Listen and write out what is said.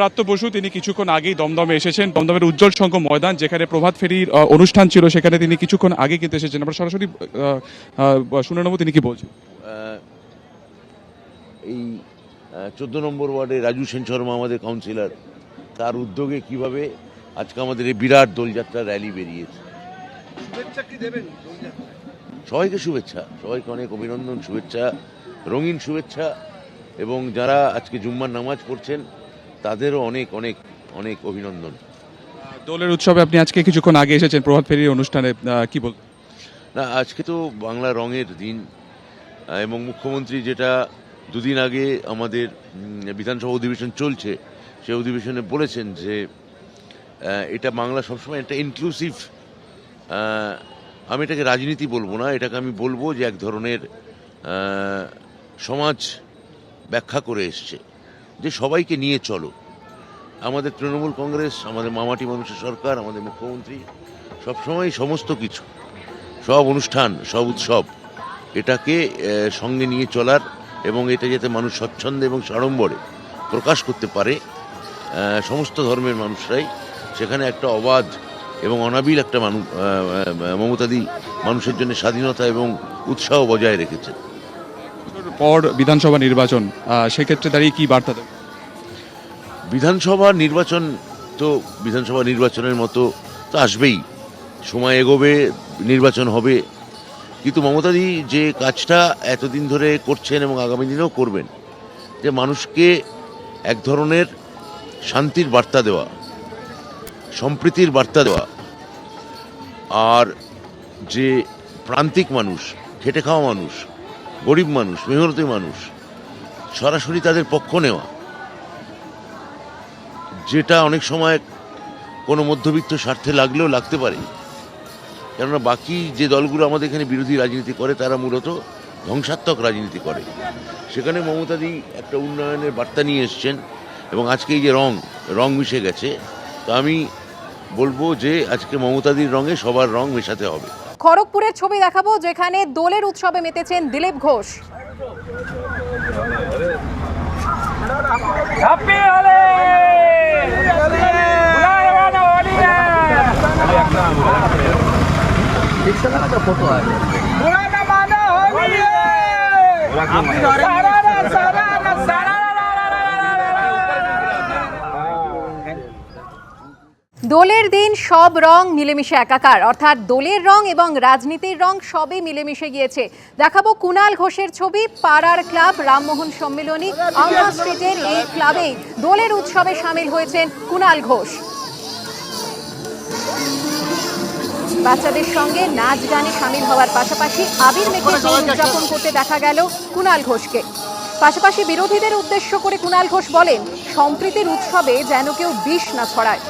ব্রাত্য বসু তিনি কিছুক্ষণ আগেই দমদমে এসেছেন। দমদমের উজ্জ্বল সংঘ ময়দান যেখানে প্রভাত ফেরির অনুষ্ঠান ছিল সেখানে তিনি কিছুক্ষণ আগে কিন্তু এসেছেন। আমরা সরাসরি শুনে নেব তিনি কি বলছেন। এই চোদ্দ নম্বর ওয়ার্ডে রাজু সেন শর্মা আমাদের কাউন্সিলর তার উদ্যোগে কীভাবে আজকে আমাদের এই বিরাট দোলযাত্রা র্যালি বেরিয়েছে। সবাইকে শুভেচ্ছা সবাইকে অনেক অভিনন্দন শুভেচ্ছা রঙিন শুভেচ্ছা এবং যারা আজকে জুম্মার নামাজ পড়ছেন তাদেরও অনেক অনেক অনেক অভিনন্দন। দোলের উৎসবে আপনি আজকে কিছুক্ষণ আগে এসেছেন প্রভাত ফেরির অনুষ্ঠানে কি বল না আজকে তো বাংলা রঙের দিন এবং মুখ্যমন্ত্রী যেটা দুদিন আগে আমাদের বিধানসভা অধিবেশন চলছে সেই অধিবেশনে বলেছেন যে এটা বাংলা সবসময় একটা ইনক্লুসিভ আমি এটাকে রাজনীতি বলব না এটাকে আমি বলব যে এক ধরনের সমাজ ব্যাখ্যা করে এসছে। যে সবাইকে নিয়ে চলো। আমাদের তৃণমূল কংগ্রেস, আমাদের মামাটি মানুষের সরকার, আমাদের মুখ্যমন্ত্রী সবসময় সমস্ত কিছু। সব অনুষ্ঠান, সব উৎসব, এটাকে সঙ্গে নিয়ে চলার এবং এটা যাতে মানুষ স্বচ্ছন্দে এবং সাড়ম্বরে প্রকাশ করতে পারে সমস্ত ধর্মের মানুষরাই সেখানে একটা অবাধ এবং অনাবিল একটা মানুষ মমতাদি মানুষের জন্য স্বাধীনতা এবং উৎসাহ বজায় রেখেছেন। পর বিধানসভা নির্বাচন সেক্ষেত্রে দাঁড়িয়ে কি বার্তা দেবেন বিধানসভা নির্বাচন তো বিধানসভা নির্বাচনের মতো তো আসবেই। সময় এগোবে, নির্বাচন হবে। কিন্তু মমতাদি যে কাজটা এতদিন ধরে করছেন এবং আগামী দিনেও করবেন, যে মানুষকে এক ধরনের শান্তির বার্তা দেওয়া, সম্প্রীতির বার্তা দেওয়া, আর যে প্রান্তিক মানুষ, খেটে খাওয়া মানুষ গরিব মানুষ, মেহনতি মানুষ, সরাসরি তাদের পক্ষ নেওয়া। যেটা অনেক সময় কোনো মধ্যবিত্ত স্বার্থে লাগলেও লাগতে পারে। কেননা বাকি যে দলগুলো আমাদের এখানে বিরোধী রাজনীতি করে, তারা মূলত ধ্বংসাত্মক রাজনীতি করে। সেখানে মমতাদি একটা উন্নয়নের বার্তা নিয়ে এসছেন এবং আজকে এই যে রং রং মিশে গেছে, তো আমি বলব যে আজকে মমতাদির রঙে সবার রং মেশাতে হবে। খড়গপুরের ছবি দেখাবো যেখানে দোলের উৎসবে মেতেছেন দিলীপ ঘোষ। হ্যাপি আছে। দোলের দিন সব রং মিলেমিশে একাকার। অর্থাৎ দোলের রং এবং রাজনীতির রং সবই মিলেমিশে গিয়েছে। দেখাবো কুনাল ঘোষের ছবি পাড়ার ক্লাব রামমোহন সম্মিলনী আউনা স্ট্রিটের এই ক্লাবে দোলের উৎসবে সামিল হয়েছেন কুনাল ঘোষ। বাচ্চাদের সঙ্গে নাচ গানে সামিল হওয়ার পাশাপাশি আবির মেখে দোল উদযাপন করতে দেখা গেল কুনাল ঘোষকে। পাশাপাশি বিরোধীদের উদ্দেশ্য করে কুনাল ঘোষ বলেন সম্প্রীতির উৎসবে যেন কেউ বিষ না ছড়ায়।